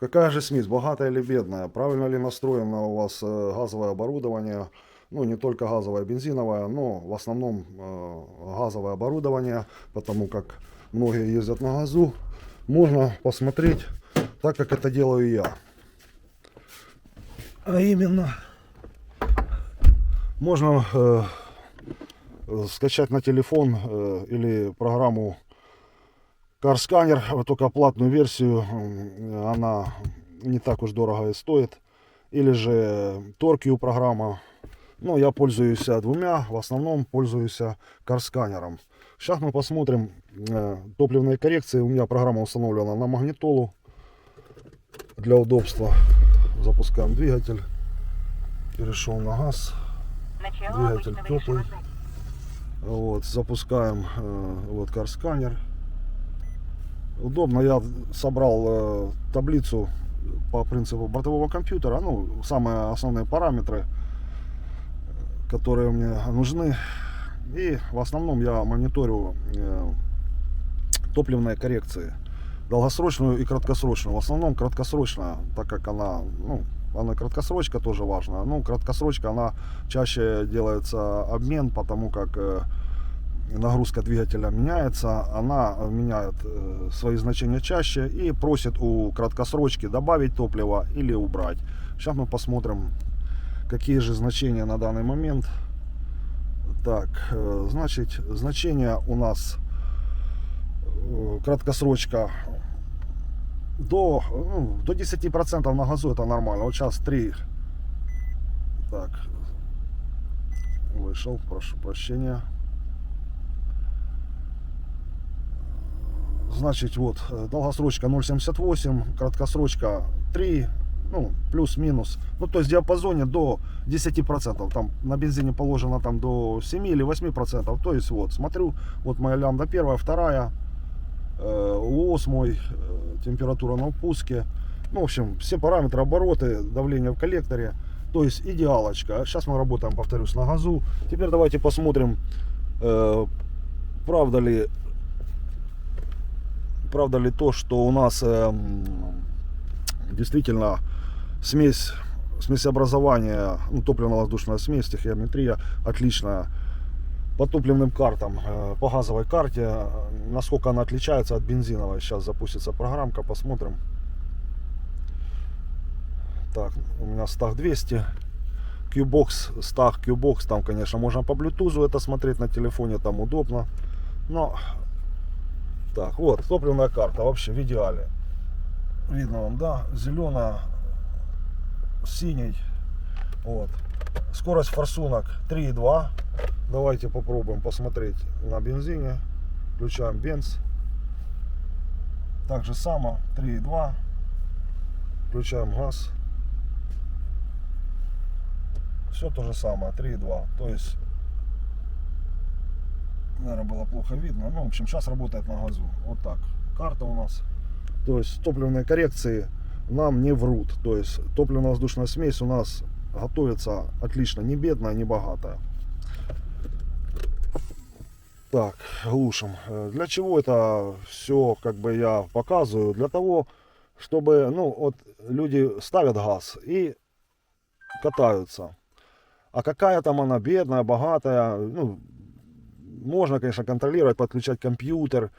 Какая же смесь, богатая или бедная? Правильно ли настроено у вас э, газовое оборудование? Ну, не только газовое, бензиновое, но в основном э, газовое оборудование, потому как многие ездят на газу. Можно посмотреть так, как это делаю я. А именно, можно э, скачать на телефон э, или программу CarScanner, вот только платную версию, она не так уж дорого и стоит. Или же Torque программа. Но я пользуюсь двумя, в основном пользуюсь CarScanner. Сейчас мы посмотрим э, топливные коррекции. У меня программа установлена на магнитолу для удобства. Запускаем двигатель. Перешел на газ. Двигатель теплый. Вот, запускаем э, вот карсканер. Удобно, я собрал э, таблицу по принципу бортового компьютера, ну, самые основные параметры, которые мне нужны. И в основном я мониторю э, топливные коррекции. Долгосрочную и краткосрочную. В основном краткосрочная, так как она, ну, она краткосрочка тоже важна. Ну, краткосрочка, она чаще делается обмен, потому как э, нагрузка двигателя меняется, она меняет э, свои значения чаще и просит у краткосрочки добавить топливо или убрать. Сейчас мы посмотрим, какие же значения на данный момент. Так, э, значит, значение у нас э, краткосрочка до, ну, до 10% на газу это нормально. Вот сейчас 3. Так. Вышел, прошу прощения. Значит, вот, э, долгосрочка 0,78, краткосрочка 3, ну, плюс-минус. Ну, то есть в диапазоне до 10%. Там на бензине положено там до 7 или 8%. То есть вот, смотрю, вот моя лямбда первая, вторая, э, УОС мой, э, температура на впуске. Ну, в общем, все параметры, обороты, давление в коллекторе. То есть идеалочка. Сейчас мы работаем, повторюсь, на газу. Теперь давайте посмотрим, э, правда ли правда ли то, что у нас э, действительно смесь, смесеобразования, ну, топливно-воздушная смесь, стихиометрия отличная по топливным картам, э, по газовой карте, э, насколько она отличается от бензиновой. Сейчас запустится программка, посмотрим. Так, у меня стах 200. Qbox, стах Qbox, там, конечно, можно по блютузу это смотреть на телефоне, там удобно. Но так, вот, топливная карта вообще в идеале. Видно вам, да? Зеленая, синий. Вот. Скорость форсунок 3,2. Давайте попробуем посмотреть на бензине. Включаем бенз. Так же само 3,2. Включаем газ. Все то же самое, 3,2. То есть наверное, было плохо видно. Ну, в общем, сейчас работает на газу. Вот так. Карта у нас. То есть топливные коррекции нам не врут. То есть топливно-воздушная смесь у нас готовится отлично. Не бедная, не богатая. Так, глушим. Э, Для чего это все как бы я показываю? Для того, чтобы, ну, вот люди ставят газ и катаются. А какая там она бедная, богатая, ну, можно, конечно, контролировать, подключать компьютер.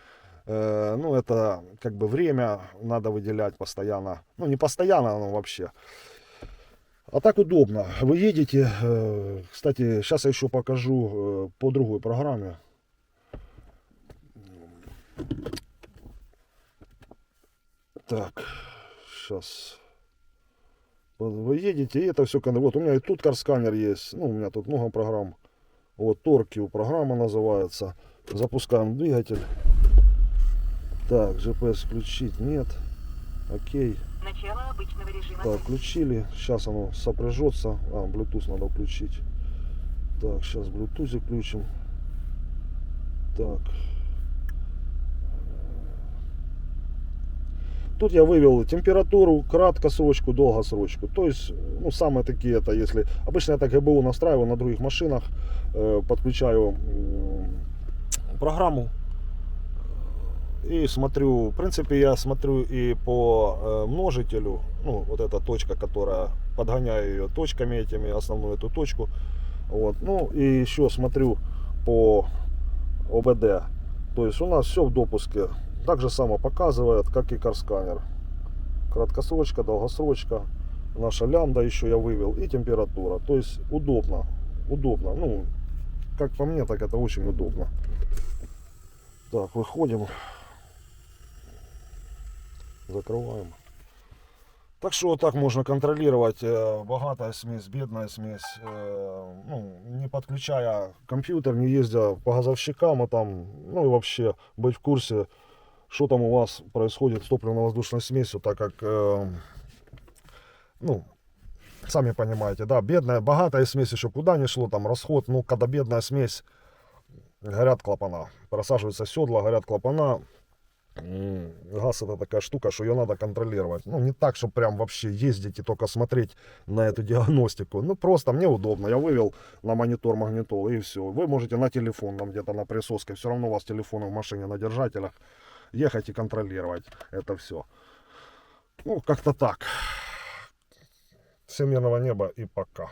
Э, ну, это как бы время надо выделять постоянно. Ну, не постоянно, но вообще. А так удобно. Вы едете, э, кстати, сейчас я еще покажу э, по другой программе. Так, сейчас. Вы едете, и это все, вот у меня и тут карсканер есть, ну, у меня тут много программ. Вот Торкио программа называется. Запускаем двигатель. Так, GPS включить нет. Окей. Начало обычного режима. Так, включили. Сейчас оно сопряжется. А, Bluetooth надо включить. Так, сейчас Bluetooth включим. Так. Тут я вывел температуру, краткосрочку, долгосрочку. То есть, ну, самые такие это, если... Обычно я так ГБУ настраиваю на других машинах, э, подключаю программу И смотрю, в принципе, я смотрю и по э, множителю, ну, вот эта точка, которая, подгоняю ее точками этими, основную эту точку. Вот. Ну, и еще смотрю по ОБД. То есть у нас все в допуске. Так же само показывает, как и карсканер. Краткосрочка, долгосрочка. Наша лямбда еще я вывел. И температура. То есть удобно. Удобно. Ну, как по мне, так это очень удобно. Так, выходим. Закрываем. Так что вот так можно контролировать э, богатая смесь, бедная смесь, э, ну, не подключая компьютер, не ездя по газовщикам, а там, ну и вообще быть в курсе, что там у вас происходит с топливно-воздушной смесью, так как, э, ну, сами понимаете, да, бедная, богатая смесь еще куда не шло, там расход, ну, когда бедная смесь, горят клапана, просаживаются седла, горят клапана, Газ это такая штука, что ее надо контролировать. Ну, не так, чтобы прям вообще ездить и только смотреть на эту диагностику. Ну, просто мне удобно. Я вывел на монитор магнитолы и все. Вы можете на телефон, там где-то на присоске, все равно у вас телефон в машине на держателях, ехать и контролировать это все. Ну, как-то так. Всем неба и пока.